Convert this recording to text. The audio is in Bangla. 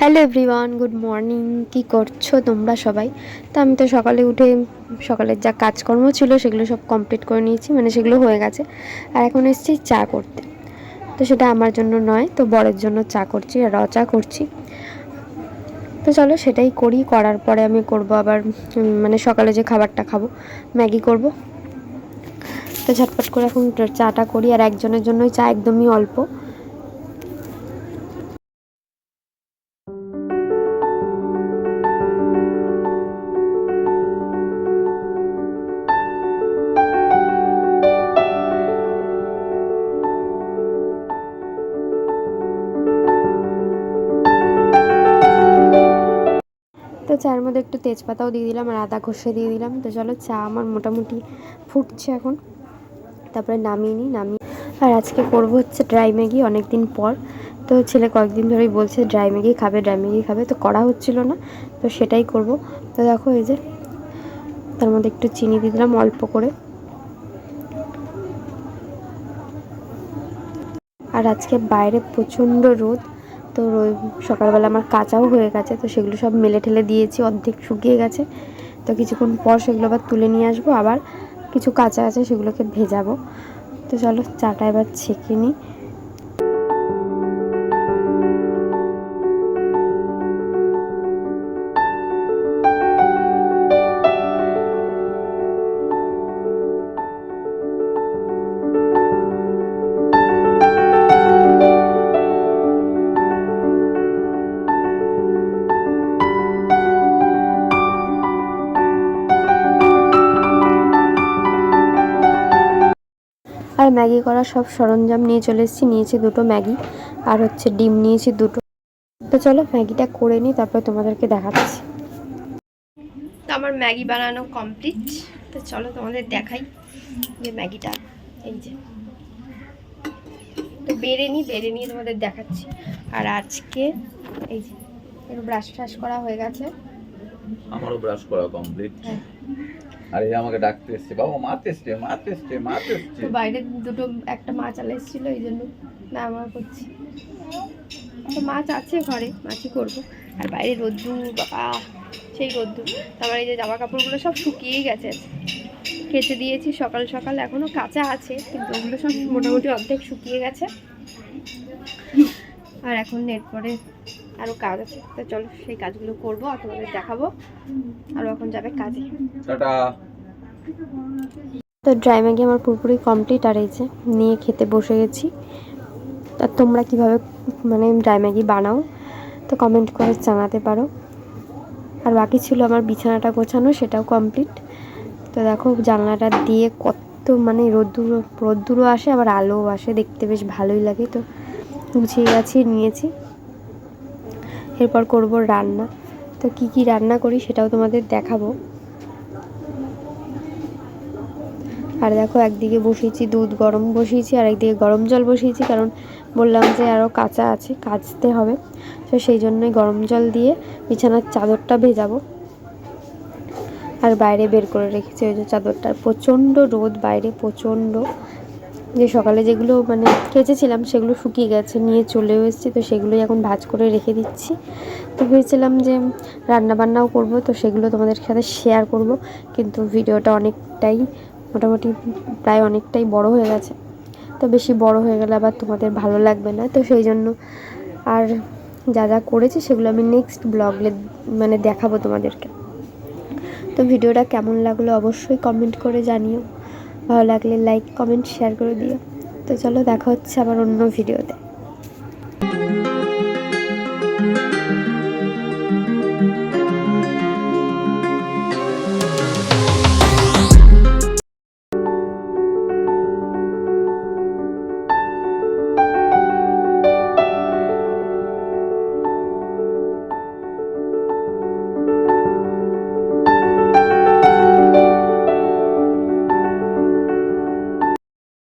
হ্যালো এভরিওয়ান গুড মর্নিং কী করছ তোমরা সবাই? তো আমি তো সকালে উঠে সকালের যা কাজকর্ম ছিল সেগুলো সব কমপ্লিট করে নিয়েছি মানে সেগুলো হয়ে গেছে। আর এখন এসেছি চা করতে। তো সেটা আমার জন্য নয়, তো বরের জন্য চা করছি, আর চা করছি। তো চলো সেটাই করি, করার পরে আমি করব আবার মানে সকালে যে খাবারটা খাব, ম্যাগি করব। তো ঝটপট করে এখন চাটা করি, আর একজনের জন্যই চা একদমই অল্প। চায়ের মধ্যে একটু তেজপাতাও দিয়ে দিলাম আর আদা ঘষে দিয়ে দিলাম। তো চলো চা আমার মোটামুটি ফুটছে এখন। তারপরে নামিয়ে নিই, নামিয়ে আর আজকে করব হচ্ছে ড্রাই ম্যাগি অনেক দিন পর। তো ছেলে কয়েকদিন ধরেই বলছে ড্রাই ম্যাগি খাবে ড্রাই ম্যাগি খাবে। তো করা হচ্ছিল না, তো সেটাই করব। তো দেখো এই যে তার মধ্যে একটু চিনি দিয়ে দিলাম অল্প করে। আর আজকে বাইরে প্রচণ্ড রোদ। তো সকালবেলা আমার কাঁচাও হয়ে গেছে, তো সেগুলো সব মেলে ঠেলে দিয়েছি, অর্ধেক শুকিয়ে গেছে। তো কিছুক্ষণ পর সেগুলো আবার তুলে নিয়ে আসব, আবার কিছু কাঁচা আছে সেগুলোকে ভেজাবো। তো চলো চাটা এবার ছেঁকে নিই। আর ম্যাগি করার সব সরঞ্জাম নিয়ে চলে এসেছি। নিয়েছি দুটো ম্যাগি আর হচ্ছে ডিম নিয়েছি দুটো। তো চলো ম্যাগিটা করে নিই, তারপরে তোমাদেরকে দেখাচ্ছি। তো আমার ম্যাগি বানানো কমপ্লিট। তো চলো তোমাদের দেখাই যে ম্যাগিটা। এই যে। তো বেড়ে নিই, বেড়ে নিয়ে তোমাদের দেখাচ্ছি। আর আজকে এই যে ব্রাশ ট্রাশ করা হয়ে গেছে। আমারও ব্রাশ করা কমপ্লিট হ্যাঁ। আর এই আমাকে ডাকতে এসছে বাবা মাছ এসছে মাছ এসছে মাছ এসছে। তো বাইরে দুটো একটা মাছ আলা এসেছিল এই জন্য ব্যবহার করছি। তো মাছ আছে ঘরে মাছই করব। আর বাইরে রোদ্দুর বাবা সেই রোদ্দুর। তারপর এই যে জামা কাপড়গুলো সব শুকিয়েই গেছে কেচে দিয়েছি সকাল সকাল এখনও কাঁচা আছে কিন্তু ওগুলো সব মোটামুটি অর্ধেক শুকিয়ে গেছে। আর এখন এরপরে আরও কাজ আছে তো চলো সেই কাজগুলো করব আর তোমাদের দেখাবো। আর এখন যাবে কাজে। টাটা। তো ড্রাই ম্যাগি আমার পুরোপুরি কমপ্লিট আর এই যে নিয়ে খেতে বসে গেছি। আর তোমরা কীভাবে মানে ড্রাই ম্যাগি বানাও তো কমেন্ট করে জানাতে পারো। আর বাকি ছিল আমার বিছানাটা গোছানো সেটাও কমপ্লিট তো দেখো জানলাটা দিয়ে কত মানে রোদ্দুর রোদ্দুরও আসে আবার আলোও আসে দেখতে বেশ ভালোই লাগে। তো গুছিয়ে গেছি নিয়েছি। এরপর করব রান্না। তো কি কি রান্না করি সেটাও তোমাদের দেখাবো। আর দেখো একদিকে বসিয়েছি দুধ, গরম বসিয়েছি, আর একদিকে গরম জল বসিয়েছি, কারণ বললাম যে আরও কাঁচা আছে, কাচতে হবে। তো সেই জন্যই গরম জল দিয়ে বিছানার চাদরটা ভেজাবো। আর বাইরে বের করে রেখেছি ওই যে চাদরটার প্রচণ্ড রোদ বাইরে, প্রচণ্ড। যে সকালে যেগুলো মানে কেচেছিলাম সেগুলো শুকিয়ে গেছে, নিয়ে চলেও এসেছি, তো সেগুলোই এখন ভাজ করে রেখে দিচ্ছি। তো ভেবেছিলাম যে রান্না বান্নাও করব, তো সেগুলো তোমাদের সাথে শেয়ার করব, কিন্তু ভিডিওটা অনেকটাই মোটামুটি প্রায় অনেকটাই বড় হয়ে গেছে। তো বেশি বড় হয়ে গেলে আবার তোমাদের ভালো লাগবে না, তো সেই জন্য আর যা যা করেছি সেগুলো আমি নেক্সট ব্লগে মানে দেখাবো তোমাদেরকে। তো ভিডিওটা কেমন লাগল অবশ্যই কমেন্ট করে জানিও। ভালো লাগলে লাইক কমেন্ট শেয়ার করে দিও। তো চলো দেখা হচ্ছে আবার অন্য ভিডিওতে